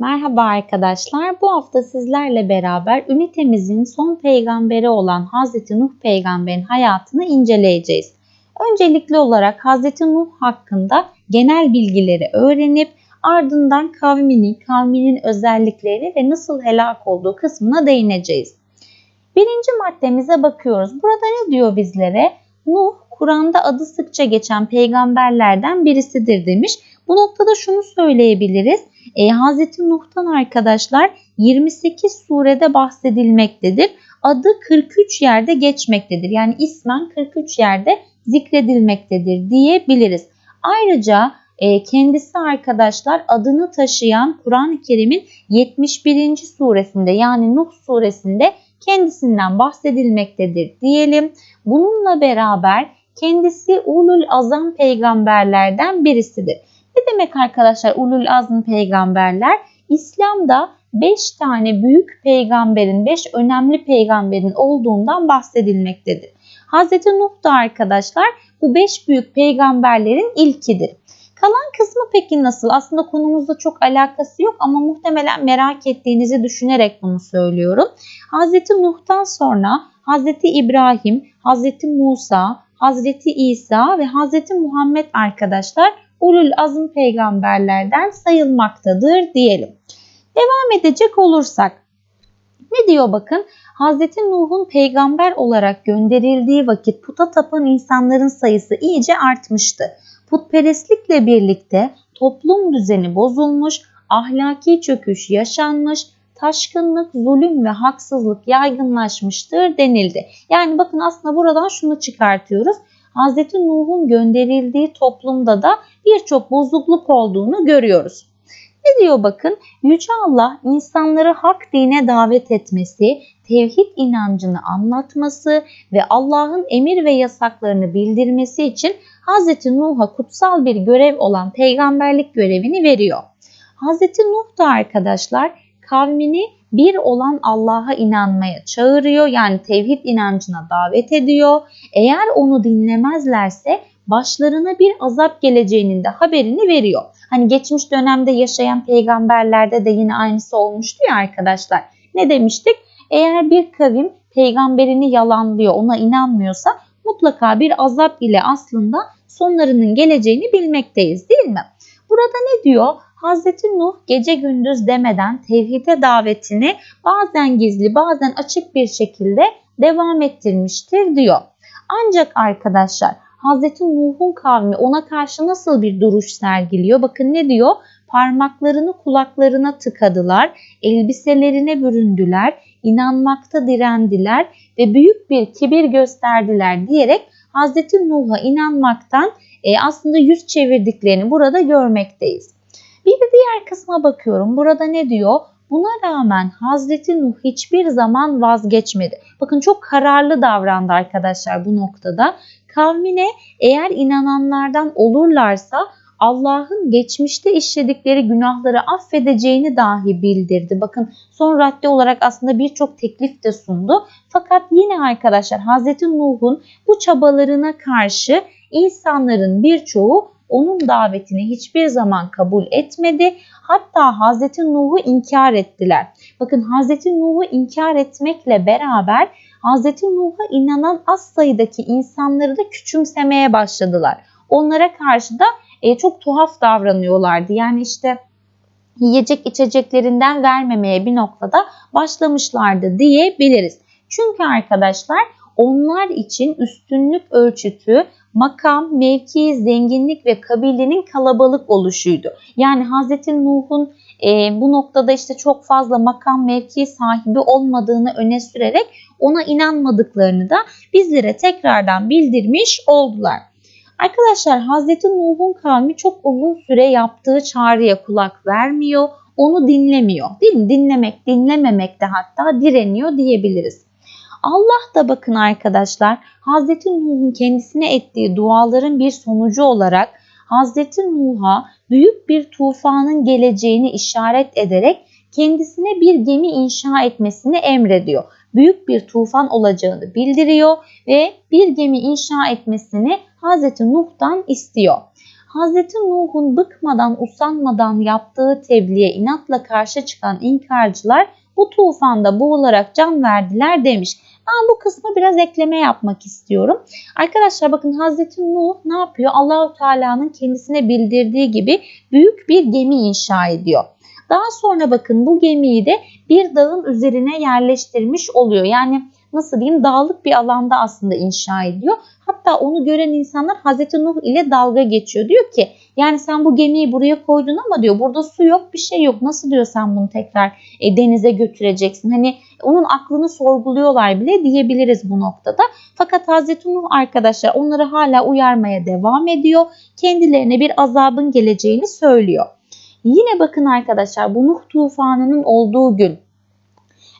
Merhaba arkadaşlar. Bu hafta sizlerle beraber ünitemizin son peygamberi olan Hazreti Nuh peygamberin hayatını inceleyeceğiz. Öncelikli olarak Hazreti Nuh hakkında genel bilgileri öğrenip ardından kavmini, kavminin özellikleri ve nasıl helak olduğu kısmına değineceğiz. Birinci maddemize bakıyoruz. Burada ne diyor bizlere? Nuh Kur'an'da adı sıkça geçen peygamberlerden birisidir demiş. Bu noktada şunu söyleyebiliriz. E, Hazreti Nuh'tan arkadaşlar 28 surede bahsedilmektedir. Adı 43 yerde geçmektedir. Yani ismen 43 yerde zikredilmektedir diyebiliriz. Ayrıca e, kendisi arkadaşlar adını taşıyan Kur'an-ı Kerim'in 71. suresinde yani Nuh suresinde kendisinden bahsedilmektedir diyelim. Bununla beraber kendisi ulul azam peygamberlerden birisidir. Ne demek arkadaşlar ulul azm peygamberler? İslam'da 5 tane büyük peygamberin, 5 önemli peygamberin olduğundan bahsedilmektedir. Hz. Nuh da arkadaşlar bu 5 büyük peygamberlerin ilkidir. Kalan kısmı peki nasıl? Aslında konumuzda çok alakası yok ama muhtemelen merak ettiğinizi düşünerek bunu söylüyorum. Hz. Nuh'tan sonra Hz. İbrahim, Hz. Musa, Hz. İsa ve Hz. Muhammed arkadaşlar ulul azm peygamberlerden sayılmaktadır diyelim. Devam edecek olursak ne diyor bakın? Hazreti Nuh'un peygamber olarak gönderildiği vakit puta tapan insanların sayısı iyice artmıştı. Putperestlikle birlikte toplum düzeni bozulmuş, ahlaki çöküş yaşanmış, taşkınlık, zulüm ve haksızlık yaygınlaşmıştır denildi. Yani bakın aslında buradan şunu çıkartıyoruz. Hz. Nuh'un gönderildiği toplumda da birçok bozukluk olduğunu görüyoruz. Ne diyor bakın? Yüce Allah insanları hak dine davet etmesi, tevhid inancını anlatması ve Allah'ın emir ve yasaklarını bildirmesi için Hz. Nuh'a kutsal bir görev olan peygamberlik görevini veriyor. Hz. Nuh da arkadaşlar kavmini bir olan Allah'a inanmaya çağırıyor. Yani tevhid inancına davet ediyor. Eğer onu dinlemezlerse başlarına bir azap geleceğinin de haberini veriyor. Hani geçmiş dönemde yaşayan peygamberlerde de yine aynısı olmuştu ya arkadaşlar. Ne demiştik? Eğer bir kavim peygamberini yalanlıyor, ona inanmıyorsa mutlaka bir azap ile aslında sonlarının geleceğini bilmekteyiz değil mi? Burada ne diyor? Hazreti Nuh gece gündüz demeden tevhide davetini bazen gizli bazen açık bir şekilde devam ettirmiştir diyor. Ancak arkadaşlar Hazreti Nuh'un kavmi ona karşı nasıl bir duruş sergiliyor? Bakın ne diyor? Parmaklarını kulaklarına tıkadılar, elbiselerine büründüler, inanmakta direndiler ve büyük bir kibir gösterdiler diyerek Hazreti Nuh'a inanmaktan e, aslında yüz çevirdiklerini burada görmekteyiz. Bir de diğer kısma bakıyorum. Burada ne diyor? Buna rağmen Hazreti Nuh hiçbir zaman vazgeçmedi. Bakın çok kararlı davrandı arkadaşlar bu noktada. Kavmine eğer inananlardan olurlarsa Allah'ın geçmişte işledikleri günahları affedeceğini dahi bildirdi. Bakın son radde olarak aslında birçok teklif de sundu. Fakat yine arkadaşlar Hazreti Nuh'un bu çabalarına karşı insanların birçoğu onun davetini hiçbir zaman kabul etmedi. Hatta Hazreti Nuh'u inkar ettiler. Bakın Hazreti Nuh'u inkar etmekle beraber Hazreti Nuh'a inanan az sayıdaki insanları da küçümsemeye başladılar. Onlara karşı da e, çok tuhaf davranıyorlardı. Yani işte yiyecek içeceklerinden vermemeye bir noktada başlamışlardı diyebiliriz. Çünkü arkadaşlar onlar için üstünlük ölçütü makam, mevki, zenginlik ve kabilenin kalabalık oluşuydu. Yani Hz. Nuh'un e, bu noktada işte çok fazla makam, mevki sahibi olmadığını öne sürerek ona inanmadıklarını da bizlere tekrardan bildirmiş oldular. Arkadaşlar Hz. Nuh'un kavmi çok uzun süre yaptığı çağrıya kulak vermiyor, onu dinlemiyor. Mi? Dinlemek, dinlememek de hatta direniyor diyebiliriz. Allah da bakın arkadaşlar Hazreti Nuh'un kendisine ettiği duaların bir sonucu olarak Hazreti Nuh'a büyük bir tufanın geleceğini işaret ederek kendisine bir gemi inşa etmesini emrediyor. Büyük bir tufan olacağını bildiriyor ve bir gemi inşa etmesini Hazreti Nuh'tan istiyor. Hazreti Nuh'un bıkmadan usanmadan yaptığı tebliğe inatla karşı çıkan inkarcılar bu tufanda boğularak can verdiler demiş. Ben bu kısmı biraz ekleme yapmak istiyorum. Arkadaşlar bakın Hazreti Nuh ne yapıyor? Allahu Teala'nın kendisine bildirdiği gibi büyük bir gemi inşa ediyor. Daha sonra bakın bu gemiyi de bir dağın üzerine yerleştirmiş oluyor. Yani nasıl diyeyim dağlık bir alanda aslında inşa ediyor. Hatta onu gören insanlar Hazreti Nuh ile dalga geçiyor. Diyor ki yani sen bu gemiyi buraya koydun ama diyor burada su yok bir şey yok. Nasıl diyor sen bunu tekrar e, denize götüreceksin? Hani onun aklını sorguluyorlar bile diyebiliriz bu noktada. Fakat Hazreti Nuh arkadaşlar onları hala uyarmaya devam ediyor. Kendilerine bir azabın geleceğini söylüyor. Yine bakın arkadaşlar bu Nuh tufanının olduğu gün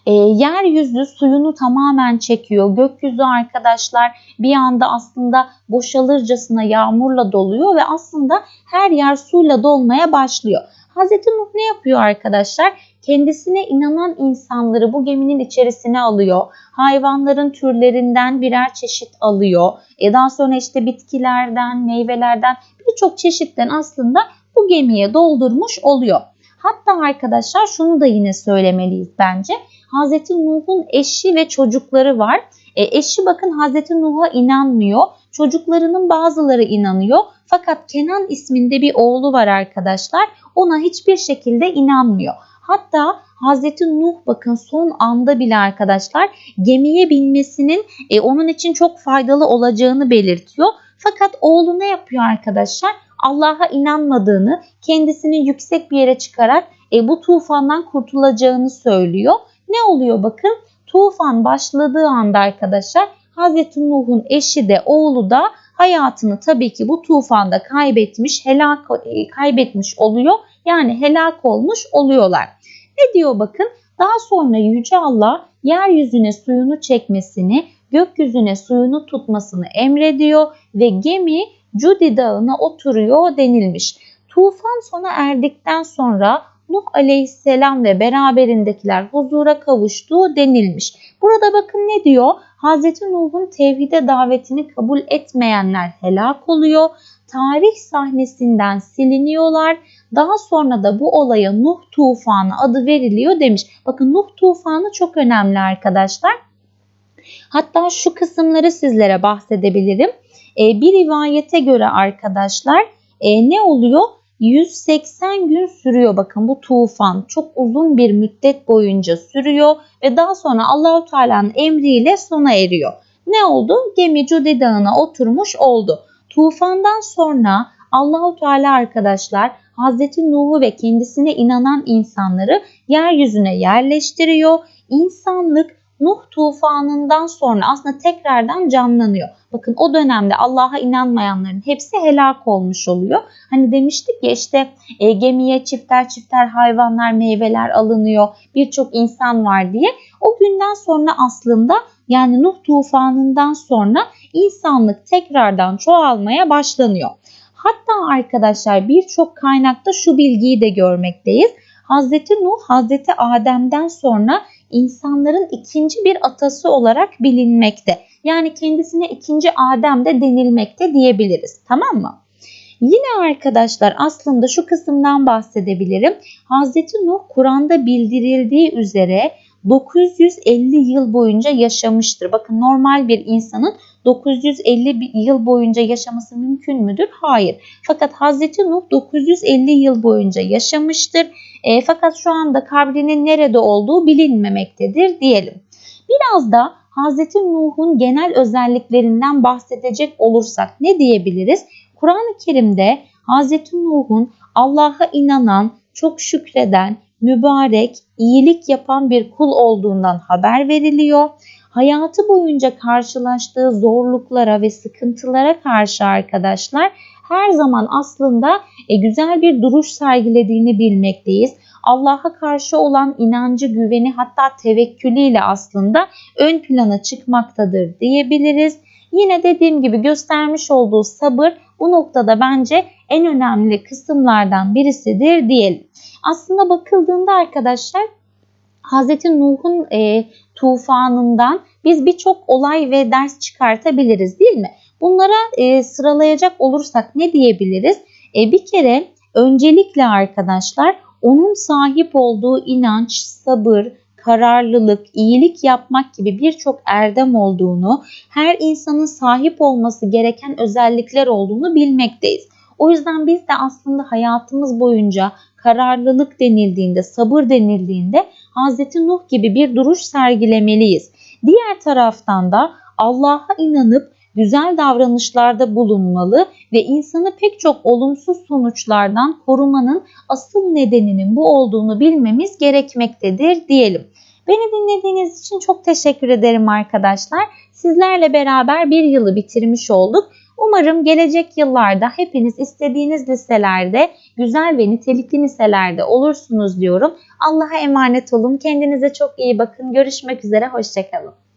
e, yeryüzü suyunu tamamen çekiyor. Gökyüzü arkadaşlar bir anda aslında boşalırcasına yağmurla doluyor ve aslında her yer suyla dolmaya başlıyor. Hazreti Nuh ne yapıyor arkadaşlar? Kendisine inanan insanları bu geminin içerisine alıyor. Hayvanların türlerinden birer çeşit alıyor. E daha sonra işte bitkilerden, meyvelerden birçok çeşitten aslında bu gemiye doldurmuş oluyor. Hatta arkadaşlar şunu da yine söylemeliyiz bence. Hazreti Nuh'un eşi ve çocukları var. E, eşi bakın Hazreti Nuh'a inanmıyor. Çocuklarının bazıları inanıyor. Fakat Kenan isminde bir oğlu var arkadaşlar. Ona hiçbir şekilde inanmıyor. Hatta Hazreti Nuh bakın son anda bile arkadaşlar gemiye binmesinin e, onun için çok faydalı olacağını belirtiyor. Fakat oğlu ne yapıyor arkadaşlar? Allah'a inanmadığını, kendisini yüksek bir yere çıkarak e, bu tufandan kurtulacağını söylüyor. Ne oluyor bakın? Tufan başladığı anda arkadaşlar Hazreti Nuh'un eşi de oğlu da hayatını tabii ki bu tufanda kaybetmiş, helak e, kaybetmiş oluyor. Yani helak olmuş oluyorlar. Ne diyor bakın? Daha sonra Yüce Allah yeryüzüne suyunu çekmesini, gökyüzüne suyunu tutmasını emrediyor ve gemi Cudi Dağı'na oturuyor denilmiş. Tufan sona erdikten sonra Nuh aleyhisselam ve beraberindekiler huzura kavuştuğu denilmiş. Burada bakın ne diyor? Hazreti Nuh'un tevhide davetini kabul etmeyenler helak oluyor. Tarih sahnesinden siliniyorlar. Daha sonra da bu olaya Nuh tufanı adı veriliyor demiş. Bakın Nuh tufanı çok önemli arkadaşlar. Hatta şu kısımları sizlere bahsedebilirim. Ee, bir rivayete göre arkadaşlar e, ne oluyor? 180 gün sürüyor bakın bu tufan çok uzun bir müddet boyunca sürüyor ve daha sonra Allahu Teala'nın emriyle sona eriyor. Ne oldu? Gemi Cudi Dağı'na oturmuş oldu. Tufandan sonra Allahu Teala arkadaşlar Hazreti Nuh'u ve kendisine inanan insanları yeryüzüne yerleştiriyor. İnsanlık Nuh tufanından sonra aslında tekrardan canlanıyor. Bakın o dönemde Allah'a inanmayanların hepsi helak olmuş oluyor. Hani demiştik ya işte e, gemiye çifter çifter hayvanlar, meyveler alınıyor. Birçok insan var diye. O günden sonra aslında yani Nuh tufanından sonra insanlık tekrardan çoğalmaya başlanıyor. Hatta arkadaşlar birçok kaynakta şu bilgiyi de görmekteyiz. Hazreti Nuh Hazreti Adem'den sonra insanların ikinci bir atası olarak bilinmekte. Yani kendisine ikinci Adem de denilmekte diyebiliriz. Tamam mı? Yine arkadaşlar aslında şu kısımdan bahsedebilirim. Hazreti Nuh Kur'an'da bildirildiği üzere 950 yıl boyunca yaşamıştır. Bakın normal bir insanın 950 yıl boyunca yaşaması mümkün müdür? Hayır. Fakat Hazreti Nuh 950 yıl boyunca yaşamıştır. E, fakat şu anda kabrinin nerede olduğu bilinmemektedir diyelim. Biraz da Hazreti Nuh'un genel özelliklerinden bahsedecek olursak ne diyebiliriz? Kur'an-ı Kerim'de Hazreti Nuh'un Allah'a inanan, çok şükreden, mübarek, iyilik yapan bir kul olduğundan haber veriliyor. Hayatı boyunca karşılaştığı zorluklara ve sıkıntılara karşı arkadaşlar her zaman aslında e, güzel bir duruş sergilediğini bilmekteyiz. Allah'a karşı olan inancı, güveni hatta tevekkülüyle aslında ön plana çıkmaktadır diyebiliriz. Yine dediğim gibi göstermiş olduğu sabır bu noktada bence en önemli kısımlardan birisidir diyelim. Aslında bakıldığında arkadaşlar Hz. Nuh'un e, tufanından biz birçok olay ve ders çıkartabiliriz değil mi? Bunlara e, sıralayacak olursak ne diyebiliriz? E, bir kere öncelikle arkadaşlar onun sahip olduğu inanç, sabır, kararlılık, iyilik yapmak gibi birçok erdem olduğunu, her insanın sahip olması gereken özellikler olduğunu bilmekteyiz. O yüzden biz de aslında hayatımız boyunca kararlılık denildiğinde, sabır denildiğinde Hz. Nuh gibi bir duruş sergilemeliyiz. Diğer taraftan da Allah'a inanıp güzel davranışlarda bulunmalı ve insanı pek çok olumsuz sonuçlardan korumanın asıl nedeninin bu olduğunu bilmemiz gerekmektedir diyelim. Beni dinlediğiniz için çok teşekkür ederim arkadaşlar. Sizlerle beraber bir yılı bitirmiş olduk. Umarım gelecek yıllarda hepiniz istediğiniz liselerde, güzel ve nitelikli liselerde olursunuz diyorum. Allah'a emanet olun. Kendinize çok iyi bakın. Görüşmek üzere. Hoşçakalın.